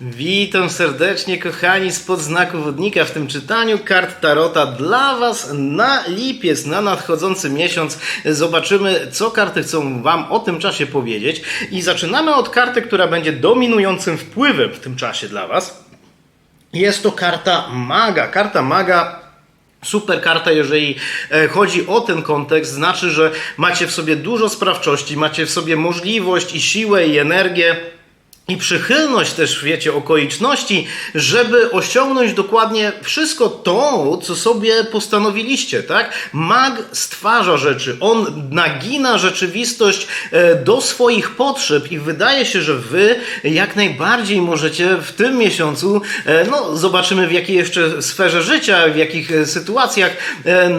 Witam serdecznie, kochani, spod znaku wodnika w tym czytaniu kart Tarota dla Was na lipiec, na nadchodzący miesiąc. Zobaczymy, co karty chcą Wam o tym czasie powiedzieć. I zaczynamy od karty, która będzie dominującym wpływem w tym czasie dla Was. Jest to karta Maga. Karta Maga Super karta, jeżeli e, chodzi o ten kontekst, znaczy, że macie w sobie dużo sprawczości, macie w sobie możliwość i siłę i energię. I przychylność też, wiecie, okoliczności, żeby osiągnąć dokładnie wszystko to, co sobie postanowiliście, tak? Mag stwarza rzeczy, on nagina rzeczywistość e, do swoich potrzeb i wydaje się, że wy jak najbardziej możecie w tym miesiącu, e, no zobaczymy w jakiej jeszcze sferze życia, w jakich e, sytuacjach,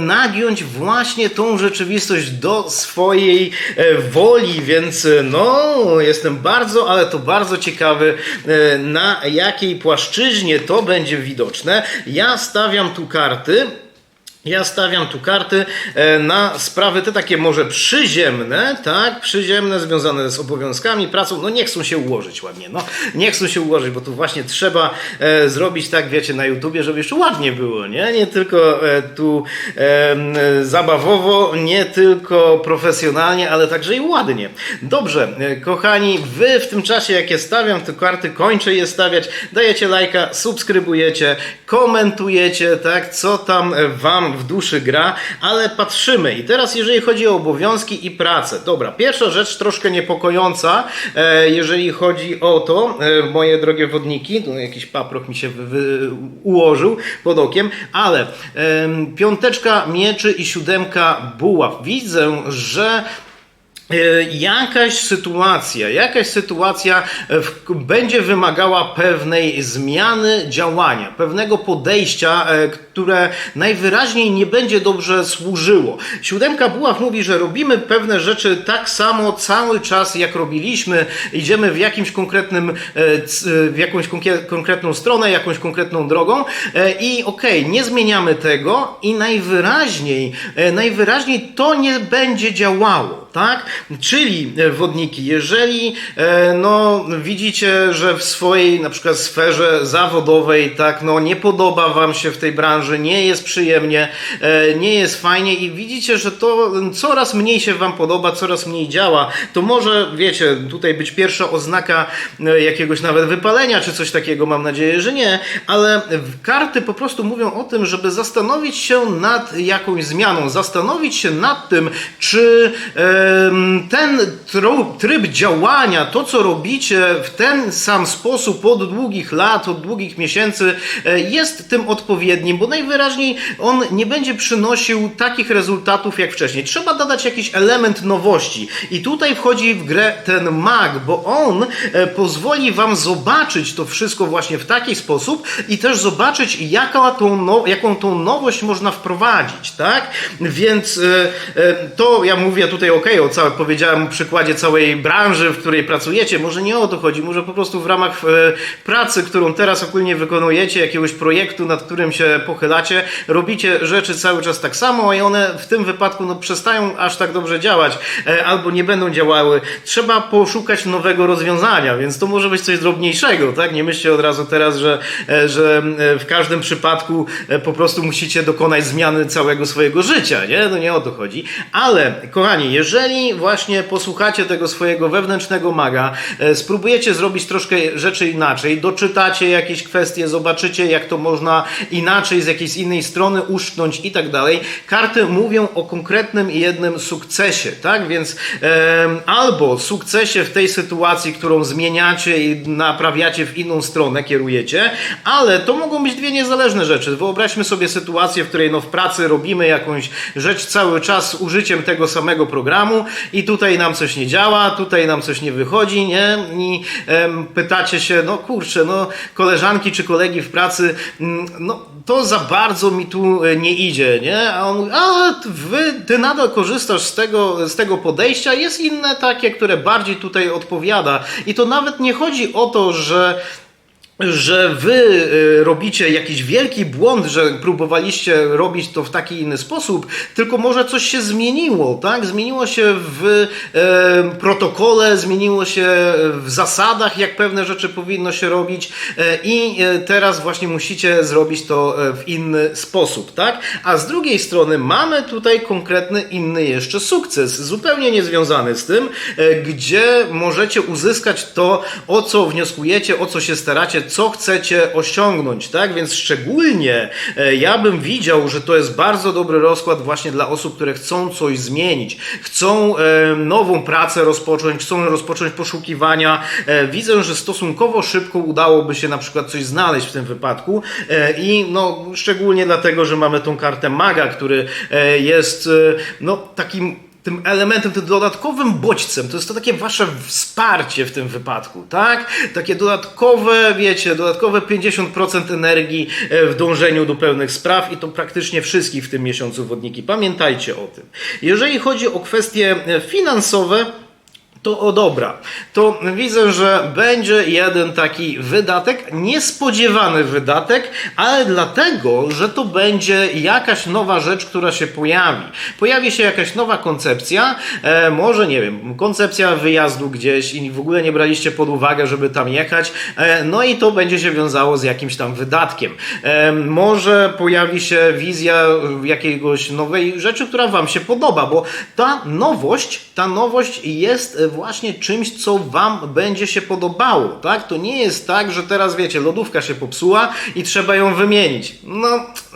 nagiąć właśnie tą rzeczywistość do swojej woli, więc no, jestem bardzo, ale to bardzo ciekawy, e, na jakiej płaszczyźnie to będzie widoczne. Ja stawiam tu karty. Ja stawiam tu karty e, na sprawy te takie może przyziemne, tak? Przyziemne, związane z obowiązkami, pracą. No nie chcą się ułożyć ładnie, no. Nie chcą się ułożyć, bo tu właśnie trzeba e, zrobić tak, wiecie, na YouTubie, żeby jeszcze ładnie było, nie? Nie tylko e, tu e, zabawowo, nie tylko profesjonalnie, ale także i ładnie. Dobrze, e, kochani, wy w tym czasie, jak je stawiam, te karty kończę je stawiać, dajecie lajka, subskrybujecie, komentujecie, tak? Co tam e, w duszy gra, ale patrzymy. I teraz, jeżeli chodzi o obowiązki i pracę. Dobra, pierwsza rzecz troszkę niepokojąca, e, jeżeli chodzi o to, e, moje drogie wodniki, tu jakiś paproch mi się ułożył pod okiem, ale piąteczka mieczy i siódemka buław. Widzę, że Jakaś sytuacja, jakaś sytuacja e, będzie wymagała pewnej zmiany działania, pewnego podejścia, e, które najwyraźniej nie będzie dobrze służyło. Siódemka Buław mówi, że robimy pewne rzeczy tak samo cały czas, jak robiliśmy. Idziemy w jakimś konkretnym, e, e, w jakąś konkretną stronę, jakąś konkretną drogą e, i okej, nie zmieniamy tego i najwyraźniej, e, najwyraźniej to nie będzie działało, tak? Czyli e, wodniki, jeżeli e, no, widzicie, że w swojej na przykład sferze zawodowej, tak, no nie podoba wam się w tej branży, nie jest przyjemnie, e, nie jest fajnie i widzicie, że to coraz mniej się wam podoba, coraz mniej działa, to może, wiecie, tutaj być pierwsza oznaka jakiegoś nawet wypalenia, czy coś takiego, mam nadzieję, że nie, ale karty po prostu mówią o tym, żeby zastanowić się nad jakąś zmianą, zastanowić się nad tym, czy em, ten tryb działania, to co robicie w ten sam sposób od długich lat, od długich miesięcy e, jest tym odpowiednim, bo najwyraźniej on nie będzie przynosił takich rezultatów jak wcześniej. Trzeba dodać jakiś element nowości i tutaj wchodzi w grę ten mag, bo on e, pozwoli wam zobaczyć to wszystko właśnie w taki sposób i też zobaczyć jaka tą no, jaką tą nowość można wprowadzić, tak? Więc e, to ja mówię tutaj ok, o całe, powiedziałem o przykładzie całej branży, w której pracujecie, może nie o to chodzi, może po prostu w ramach e, pracy, którą teraz ogólnie wykonujecie, jakiegoś projektu, nad którym się pochylacie, robicie rzeczy cały czas tak samo i one w tym wypadku no, przestają aż tak dobrze działać e, albo nie będą działały. Trzeba poszukać nowego rozwiązania, więc to może być coś drobniejszego, tak? Nie myślcie od razu teraz, że, e, że w każdym przypadku po prostu musicie dokonać zmiany całego swojego życia, nie? No nie o to chodzi. Ale, kochani, jeżeli właśnie posłuchacie tego swojego wewnętrznego maga, e, spróbujecie zrobić troszkę rzeczy inaczej, doczytacie jakieś kwestie, zobaczycie, jak to można inaczej, z jakiejś innej strony uszknąć i tak dalej. Karty mówią o konkretnym i jednym sukcesie, tak? Więc em, albo sukcesie w tej sytuacji, którą zmieniacie i naprawiacie w inną stronę, kierujecie, ale to mogą być dwie niezależne rzeczy. Wyobraźmy sobie sytuację, w której no w pracy robimy jakąś rzecz cały czas z użyciem tego samego programu tutaj nam coś nie działa, tutaj nam coś nie wychodzi, nie? I em, pytacie się, no kurczę, no koleżanki czy kolegi w pracy, mm, no to za bardzo mi tu e, nie idzie, nie? A on mówi, a wy, ty nadal korzystasz z tego, z tego podejścia, jest inne takie, które bardziej tutaj odpowiada. I to nawet nie chodzi o to, że że wy y, robicie jakiś wielki błąd, że próbowaliście robić to w taki inny sposób, tylko może coś się zmieniło, tak? Zmieniło się w e, protokole, zmieniło się w zasadach, jak pewne rzeczy powinno się robić e, i teraz właśnie musicie zrobić to w inny sposób, tak? A z drugiej strony mamy tutaj konkretny inny jeszcze sukces, zupełnie niezwiązany z tym, e, gdzie możecie uzyskać to, o co wnioskujecie, o co się staracie, co chcecie osiągnąć, tak? Więc szczególnie e, ja bym widział, że to jest bardzo dobry rozkład właśnie dla osób, które chcą coś zmienić, chcą e, nową pracę rozpocząć, chcą rozpocząć poszukiwania. E, Widzę, że stosunkowo szybko udałoby się na przykład coś znaleźć w tym wypadku i no szczególnie dlatego, że mamy tą kartę maga, który jest no takim tym elementem, tym dodatkowym bodźcem, to jest to takie wasze wsparcie w tym wypadku, tak? Takie dodatkowe, wiecie, dodatkowe 50% energii e, w dążeniu do pełnych spraw i to praktycznie wszystkich w tym miesiącu wodniki. Pamiętajcie o tym. Jeżeli chodzi o kwestie e, finansowe, to o dobra. To widzę, że będzie jeden taki wydatek, niespodziewany wydatek, ale dlatego, że to będzie jakaś nowa rzecz, która się pojawi. Pojawi się jakaś nowa koncepcja, e, może nie wiem, koncepcja wyjazdu gdzieś i w ogóle nie braliście pod uwagę, żeby tam jechać, e, no i to będzie się wiązało z jakimś tam wydatkiem. E, może pojawi się wizja jakiegoś nowej rzeczy, która Wam się podoba, bo ta nowość, ta nowość jest właśnie czymś, co Wam będzie się podobało, tak? To nie jest tak, że teraz wiecie, lodówka się popsuła i trzeba ją wymienić. No,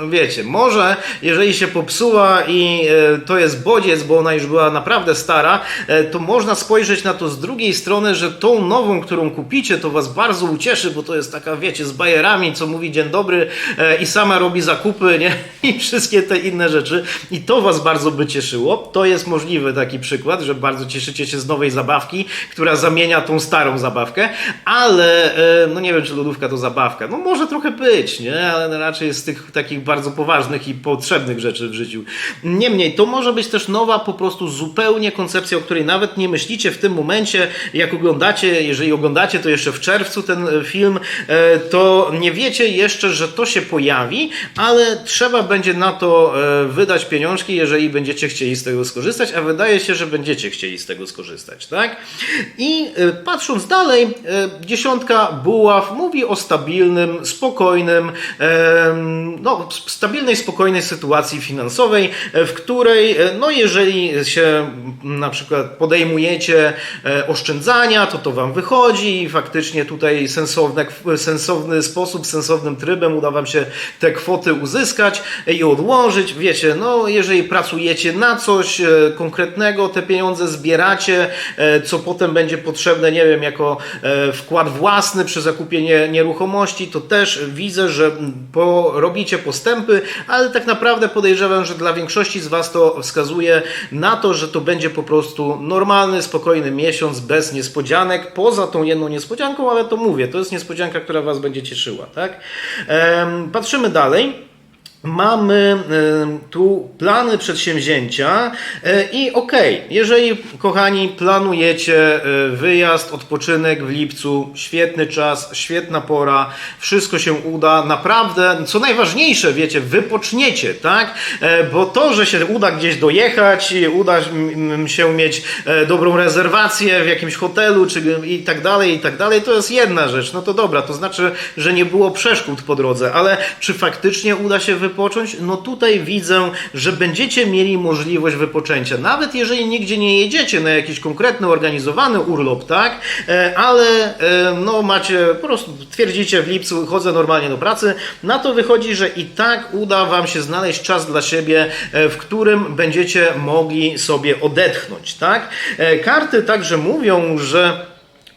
wiecie, może jeżeli się popsuła i e, to jest bodziec, bo ona już była naprawdę stara, e, to można spojrzeć na to z drugiej strony, że tą nową, którą kupicie, to Was bardzo ucieszy, bo to jest taka, wiecie, z bajerami, co mówi dzień dobry e, i sama robi zakupy, nie? I wszystkie te inne rzeczy. I to Was bardzo by cieszyło. To jest możliwy taki przykład, że bardzo cieszycie się z nowej zabawki, która zamienia tą starą zabawkę, ale e, no nie wiem, czy lodówka to zabawka. No może trochę być, nie? Ale raczej z tych takich bardzo poważnych i potrzebnych rzeczy w życiu. Niemniej, to może być też nowa po prostu zupełnie koncepcja, o której nawet nie myślicie w tym momencie, jak oglądacie, jeżeli oglądacie to jeszcze w czerwcu ten e, film, e, to nie wiecie jeszcze, że to się pojawi, ale trzeba będzie na to wydać pieniążki, jeżeli będziecie chcieli z tego skorzystać, a wydaje się, że będziecie chcieli z tego skorzystać, tak? I e, patrząc dalej, e, dziesiątka buław mówi o stabilnym, spokojnym, no, stabilnej, spokojnej sytuacji finansowej, e, w której, e, no, jeżeli się na przykład podejmujecie e, oszczędzania, to to wam wychodzi i faktycznie tutaj sensowne, sensowny sposób, sensownym trybem uda wam się te kwoty uzyskać i odłożyć. Wiecie, no, jeżeli pracujecie na coś konkretnego, te pieniądze zbieracie, co potem będzie potrzebne, nie wiem, jako e, wkład własny przy zakupie nie- nieruchomości, to też widzę, że po, robicie postępy, ale tak naprawdę podejrzewam, że dla większości z Was to wskazuje na to, że to będzie po prostu normalny, spokojny miesiąc bez niespodzianek, poza tą jedną niespodzianką, ale to mówię, to jest niespodzianka, która Was będzie cieszyła, tak? Patrzymy dalej. Mamy e, tu plany przedsięwzięcia e, i okej, jeżeli kochani planujecie e, wyjazd, odpoczynek w lipcu, świetny czas, świetna pora, wszystko się uda, naprawdę, co najważniejsze, wiecie, wypoczniecie, tak? Bo to, że się uda gdzieś dojechać, uda się mieć dobrą rezerwację w jakimś hotelu, czy i tak dalej, i tak dalej, to jest jedna rzecz, no to dobra, to znaczy, że nie było przeszkód po drodze, ale czy faktycznie uda się wypocząć? No tutaj widzę, że będziecie mieli możliwość wypoczęcia. Nawet jeżeli nigdzie nie jedziecie na jakiś konkretny, organizowany urlop, tak? E, Ale e, no macie, po prostu twierdzicie w lipcu, chodzę normalnie do pracy, na to wychodzi, że i tak uda Wam się znaleźć czas dla siebie, e, w którym będziecie mogli sobie odetchnąć, tak? Karty także mówią, że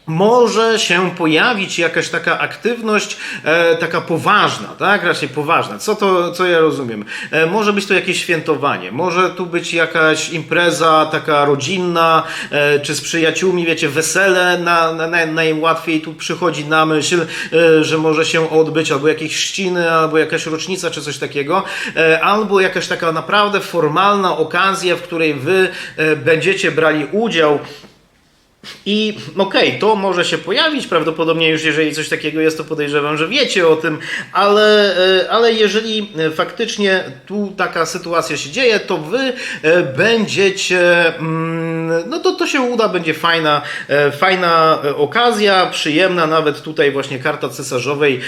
może się pojawić jakaś taka aktywność, e, taka poważna, tak? Raczej poważna. Co to, co ja rozumiem? E, może być to jakieś świętowanie, może tu być jakaś impreza taka rodzinna, e, czy z przyjaciółmi, wiecie, wesele na, na, na, najłatwiej tu przychodzi na myśl, e, że może się odbyć albo jakieś chrzciny, albo jakaś rocznica, czy coś takiego, e, albo jakaś taka naprawdę formalna okazja, w której wy e, będziecie brali udział I okej, to może się pojawić, prawdopodobnie już jeżeli coś takiego jest, to podejrzewam, że wiecie o tym, ale, e, ale jeżeli e, faktycznie tu taka sytuacja się dzieje, to wy e, będziecie, mm, no to to się uda, będzie fajna, fajna okazja, przyjemna, nawet tutaj właśnie karta cesarzowej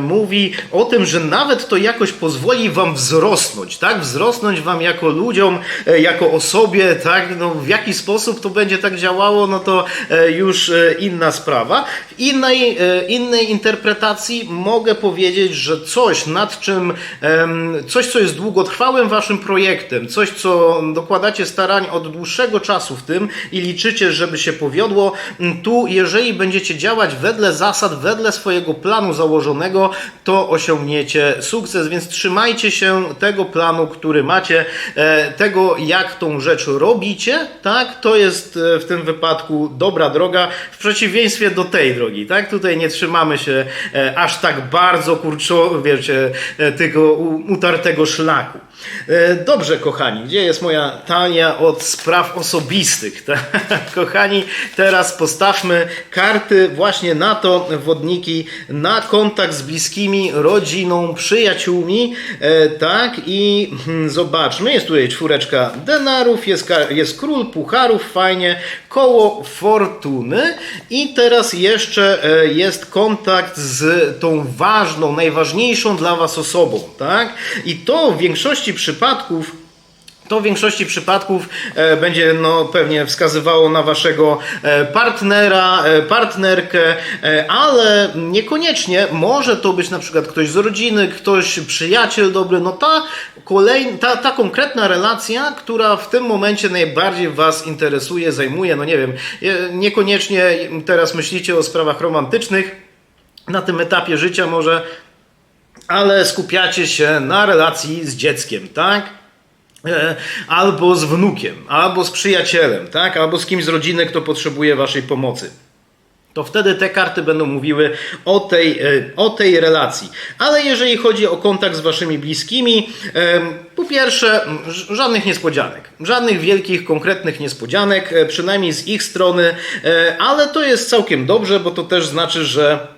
mówi o tym, że nawet to jakoś pozwoli wam wzrosnąć, tak? Wzrosnąć wam jako ludziom, jako osobie, tak? No w jaki sposób to będzie tak działało, no to już e, inna sprawa. W innej, e, innej interpretacji mogę powiedzieć, że coś nad czym, coś co jest długotrwałym waszym projektem, coś co dokładacie starań od dłuższego czasu w tym i liczycie, żeby się powiodło, tu jeżeli będziecie działać wedle zasad, wedle swojego planu założonego, to osiągniecie sukces, więc trzymajcie się tego planu, który macie, e, tego jak tą rzecz robicie, tak? To jest e, w tym wypadku dobra droga, w przeciwieństwie do tej drogi, tak? Tutaj nie trzymamy się e, aż tak bardzo kurczo, wiecie, e, tego utartego szlaku. E, Dobrze, kochani, gdzie jest moja tania od spraw osobistych? Tak? Kochani, teraz postawmy karty właśnie na to, wodniki, na kontakt z bliskimi, rodziną, przyjaciółmi, tak? I hmm, zobaczmy, jest tutaj czwóreczka denarów, jest, jest król pucharów, fajnie, koło fortuny i teraz jeszcze e, jest kontakt z tą ważną, najważniejszą dla Was osobą, tak? I to w większości przypadków to w większości przypadków e, będzie no, pewnie wskazywało na waszego e, partnera, e, partnerkę, ale niekoniecznie może to być na przykład ktoś z rodziny, ktoś przyjaciel dobry. No ta, kolej, ta, ta konkretna relacja, która w tym momencie najbardziej was interesuje, zajmuje, no nie wiem, niekoniecznie teraz myślicie o sprawach romantycznych na tym etapie życia może, ale skupiacie się na relacji z dzieckiem, tak? E, albo z wnukiem, albo z przyjacielem, tak? albo z kimś z rodziny, kto potrzebuje waszej pomocy. To wtedy te karty będą mówiły o tej, e, o tej relacji. Ale jeżeli chodzi o kontakt z waszymi bliskimi, em, po pierwsze, żadnych niespodzianek. Żadnych wielkich, konkretnych niespodzianek, e, przynajmniej z ich strony, e, ale to jest całkiem dobrze, bo to też znaczy, że e,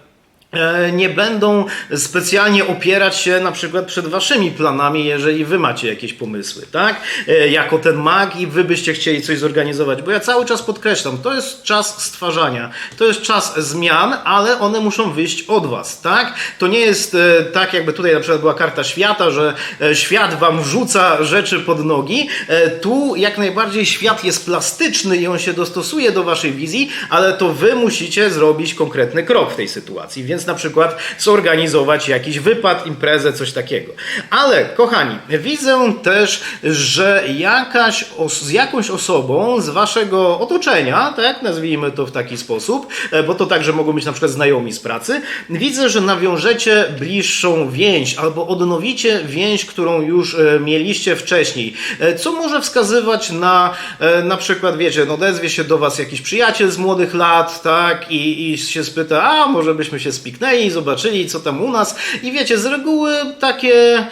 nie będą specjalnie opierać się na przykład przed waszymi planami, jeżeli wy macie jakieś pomysły, tak? E, Jako ten mag i wy byście chcieli coś zorganizować, bo ja cały czas podkreślam, to jest czas stwarzania, to jest czas zmian, ale one muszą wyjść od was, tak? To nie jest e, tak, jakby tutaj na przykład była karta świata, że e, świat wam rzuca rzeczy pod nogi. E, Tu jak najbardziej świat jest plastyczny i on się dostosuje do waszej wizji, ale to wy musicie zrobić konkretny krok w tej sytuacji, więc na przykład zorganizować jakiś wypad, imprezę, coś takiego. Ale kochani, widzę też, że jakaś z jakąś osobą z waszego otoczenia, tak nazwijmy to w taki sposób, e, bo to także mogą być na przykład znajomi z pracy, widzę, że nawiążecie bliższą więź albo odnowicie więź, którą już e, mieliście wcześniej. E, Co może wskazywać na na przykład, wiecie, no odezwie się do was jakiś przyjaciel z młodych lat, tak, i, i się spyta, a może byśmy się spiknęli, zobaczyli, co tam u nas. I wiecie, z reguły takie,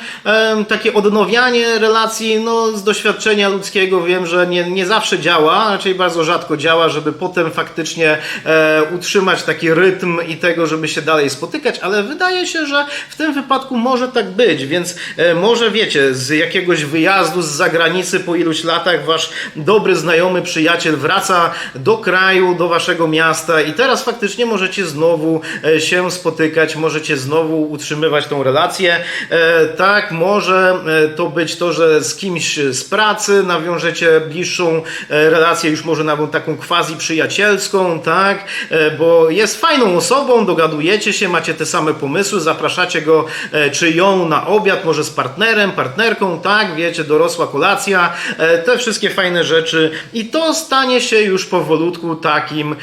takie odnowianie relacji, no z doświadczenia ludzkiego wiem, że nie, nie zawsze działa, raczej bardzo rzadko działa, żeby potem faktycznie e, utrzymać taki rytm i tego, żeby się dalej spotykać, ale wydaje się, że w tym wypadku może tak być, więc e, może wiecie, z jakiegoś wyjazdu z zagranicy po iluś latach wasz dobry znajomy przyjaciel wraca do kraju, do waszego miasta i teraz faktycznie możecie znowu e, spotykać, możecie znowu utrzymywać tą relację. E, Tak, może e, to być to, że z kimś z pracy nawiążecie bliższą e, relację, już może nawet taką quasi przyjacielską, tak, E, bo jest fajną osobą, dogadujecie się, macie te same pomysły, zapraszacie go e, czy ją na obiad, może z partnerem, partnerką, tak, wiecie, dorosła kolacja, e, te wszystkie fajne rzeczy. I to stanie się już powolutku takim,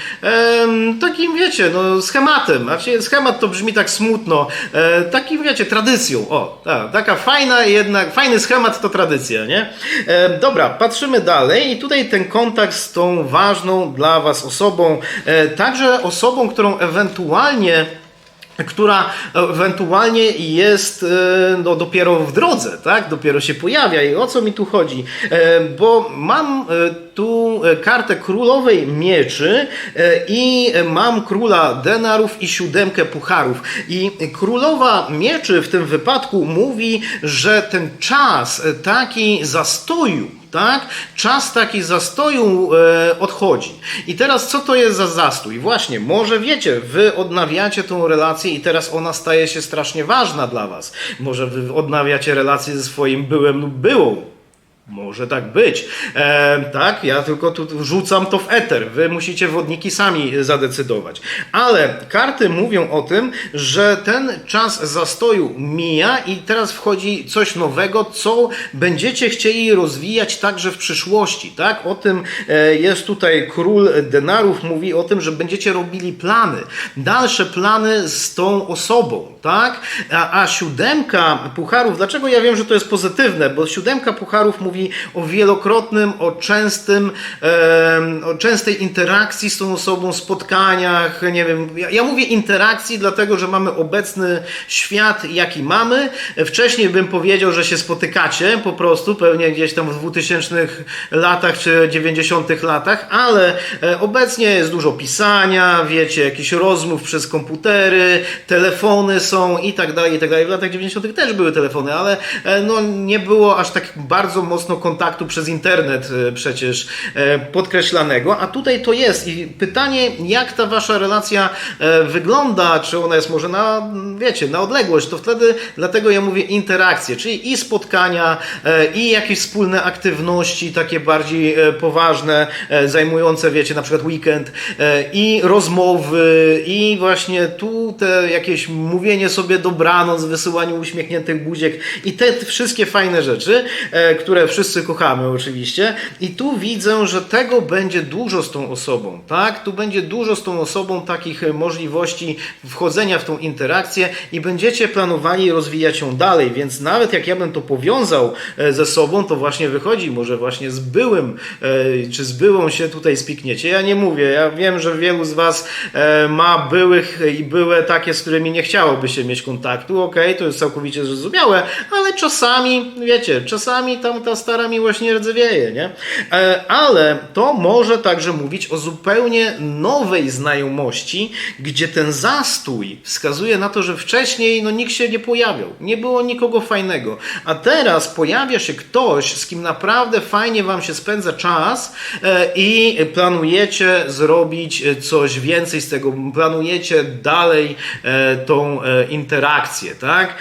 takim wiecie, no schematem, znaczy schemat to brzmi tak smutno, e, takim wiecie, tradycją, o, ta, taka fajna jednak, fajny schemat to tradycja, nie? E, dobra, patrzymy dalej. I tutaj ten kontakt z tą ważną dla Was osobą, e, także osobą, którą ewentualnie która ewentualnie jest e, no, dopiero w drodze, tak? Dopiero się pojawia. I o co mi tu chodzi? E, Bo mam e, tu kartę królowej mieczy i mam króla denarów i siódemkę pucharów. I królowa mieczy w tym wypadku mówi, że ten czas taki zastoju, tak? Czas taki zastoju e, odchodzi. I teraz co to jest za zastój? Właśnie, może wiecie, wy odnawiacie tą relację i teraz ona staje się strasznie ważna dla was. Może wy odnawiacie relację ze swoim byłem lub byłą. Może tak być. E, tak, ja tylko tu wrzucam to w eter. Wy musicie wodniki sami zadecydować. Ale karty mówią o tym, że ten czas zastoju mija i teraz wchodzi coś nowego, co będziecie chcieli rozwijać także w przyszłości. Tak? O tym e, jest tutaj król denarów, mówi o tym, że będziecie robili plany. Dalsze plany z tą osobą. Tak? A, a siódemka pucharów, dlaczego ja wiem, że to jest pozytywne? Bo siódemka pucharów mówi o wielokrotnym, o częstym, o częstej interakcji z tą osobą, spotkaniach, nie wiem. Ja, ja mówię interakcji, dlatego że mamy obecny świat, jaki mamy. Wcześniej bym powiedział, że się spotykacie po prostu, pewnie gdzieś tam w 2000 latach czy 90 latach, ale e, obecnie jest dużo pisania, wiecie, jakichś rozmów przez komputery, telefony są i tak dalej, i tak dalej. W latach 90 też były telefony, ale e, no, nie było aż tak bardzo mocno kontaktu przez internet e, przecież e, podkreślanego, a tutaj to jest. I pytanie, jak ta wasza relacja e, wygląda, czy ona jest może na, wiecie, na odległość, to wtedy dlatego ja mówię interakcje, czyli i spotkania, i jakieś wspólne aktywności, takie bardziej poważne, zajmujące, wiecie, na przykład weekend, i rozmowy, i właśnie tu te jakieś mówienie sobie dobranoc, wysyłanie uśmiechniętych buziek i te wszystkie fajne rzeczy, które wszyscy kochamy oczywiście. I tu widzę, że tego będzie dużo z tą osobą, tak? Tu będzie dużo z tą osobą takich e, możliwości wchodzenia w tą interakcję i będziecie planowali rozwijać ją dalej, więc nawet jak ja bym to powiązał e, ze sobą, to właśnie wychodzi, może właśnie z byłym, e, czy z byłą się tutaj spikniecie. Ja nie mówię, ja wiem, że wielu z Was ma byłych i były takie, z którymi nie chciałoby się mieć kontaktu, okej, to jest całkowicie zrozumiałe, ale czasami, wiecie, czasami tam ta stara miłość nie rdzewieje, nie? E, Ale to może także mówić o zupełnie nowej znajomości, gdzie ten zastój wskazuje na to, że wcześniej no, nikt się nie pojawiał, nie było nikogo fajnego, a teraz pojawia się ktoś, z kim naprawdę fajnie Wam się spędza czas e, i planujecie zrobić coś więcej z tego, planujecie dalej e, tą interakcję, tak?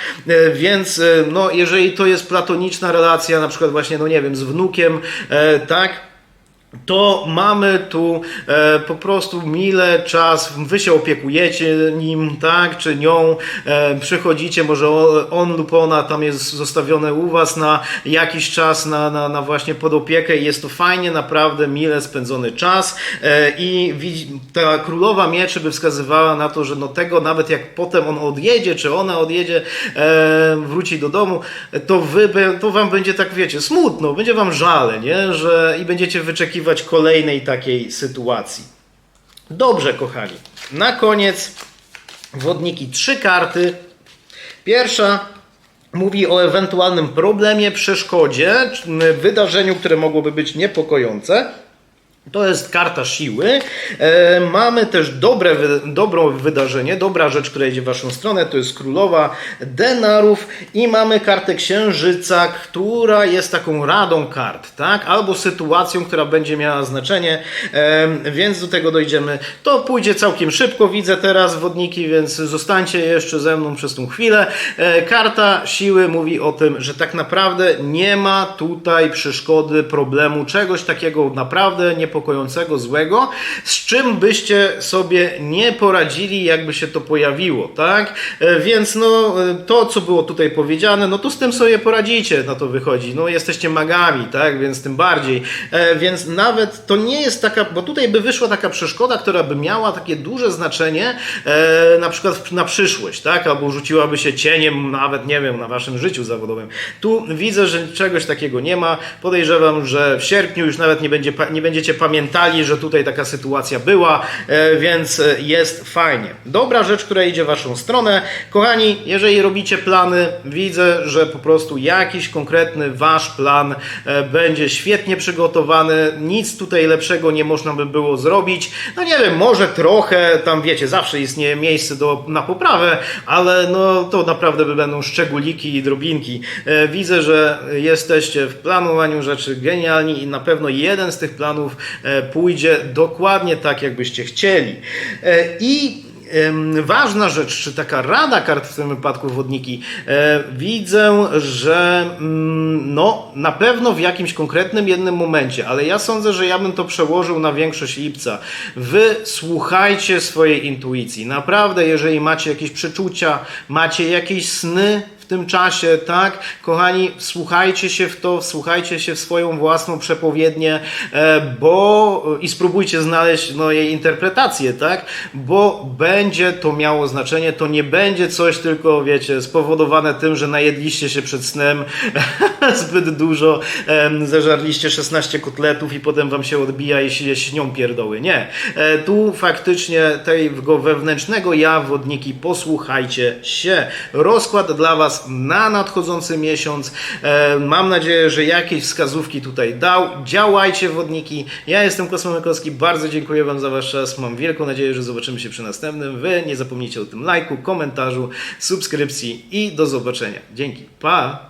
Więc no, jeżeli to jest platoniczna relacja, na przykład właśnie, no nie wiem, z wnukiem, e, tak? To mamy tu e, po prostu mile czas, wy się opiekujecie nim, tak, czy nią, e, przychodzicie, może o- on lub ona tam jest zostawione u was na jakiś czas, na, na, na właśnie pod opiekę jest to fajnie, naprawdę mile spędzony czas e, i ta królowa mieczy by wskazywała na to, że no tego nawet jak potem on odjedzie, czy ona odjedzie, e, wróci do domu, to wy, to wam będzie tak, wiecie, smutno, będzie wam żale, nie, że i będziecie wyczekiwać kolejnej takiej sytuacji. Dobrze, kochani. Na koniec wodniki trzy karty. Pierwsza mówi o ewentualnym problemie, przeszkodzie, wydarzeniu, które mogłoby być niepokojące. To jest karta siły. E, mamy też dobre, dobro wydarzenie, dobra rzecz, która idzie w Waszą stronę. To jest królowa denarów i mamy kartę księżyca, która jest taką radą kart, tak? Albo sytuacją, która będzie miała znaczenie, e, więc do tego dojdziemy. To pójdzie całkiem szybko, widzę teraz wodniki, więc zostańcie jeszcze ze mną przez tą chwilę. E, karta siły mówi o tym, że tak naprawdę nie ma tutaj przeszkody, problemu, czegoś takiego naprawdę niepokojącego, złego, z czym byście sobie nie poradzili, jakby się to pojawiło, tak? E, Więc no, e, to, co było tutaj powiedziane, no to z tym sobie poradzicie, na to wychodzi. No, jesteście magami, tak? Więc tym bardziej. E, Więc nawet to nie jest taka, bo tutaj by wyszła taka przeszkoda, która by miała takie duże znaczenie, na przykład na przyszłość, tak? Albo rzuciłaby się cieniem, nawet nie wiem, na waszym życiu zawodowym. Tu widzę, że czegoś takiego nie ma. Podejrzewam, że w sierpniu już nawet nie, będzie, nie będziecie pamiętali, że tutaj taka sytuacja była, e, więc e, jest fajnie. Dobra rzecz, która idzie w Waszą stronę. Kochani, jeżeli robicie plany, widzę, że po prostu jakiś konkretny Wasz plan e, będzie świetnie przygotowany. Nic tutaj lepszego nie można by było zrobić. No nie wiem, może trochę, tam wiecie, zawsze istnieje miejsce do, na poprawę, ale no to naprawdę będą szczególiki i drobinki. Widzę, że jesteście w planowaniu rzeczy genialni i na pewno jeden z tych planów pójdzie dokładnie tak, jakbyście chcieli. E, I Ważna rzecz, czy taka rada kart w tym wypadku wodniki, e, widzę, że mm, no, na pewno w jakimś konkretnym jednym momencie, ale ja sądzę, że ja bym to przełożył na większość lipca. Wy słuchajcie swojej intuicji. Naprawdę, jeżeli macie jakieś przeczucia, macie jakieś sny, tym czasie, tak? Kochani, wsłuchajcie się w to, wsłuchajcie się w swoją własną przepowiednię, e, bo i spróbujcie znaleźć no, jej interpretację, tak? Bo będzie to miało znaczenie, to nie będzie coś tylko, wiecie, spowodowane tym, że najedliście się przed snem zbyt dużo, zeżarliście 16 kotletów i potem wam się odbija i się śnią pierdoły. Nie. E, Tu faktycznie tego wewnętrznego ja, wodniki, posłuchajcie się. Rozkład dla was na nadchodzący miesiąc. E, Mam nadzieję, że jakieś wskazówki tutaj dał. Działajcie, wodniki. Ja jestem Kosmomykowski. Bardzo dziękuję wam za wasz czas. Mam wielką nadzieję, że zobaczymy się przy następnym. Wy nie zapomnijcie o tym lajku, komentarzu, subskrypcji i do zobaczenia. Dzięki. Pa!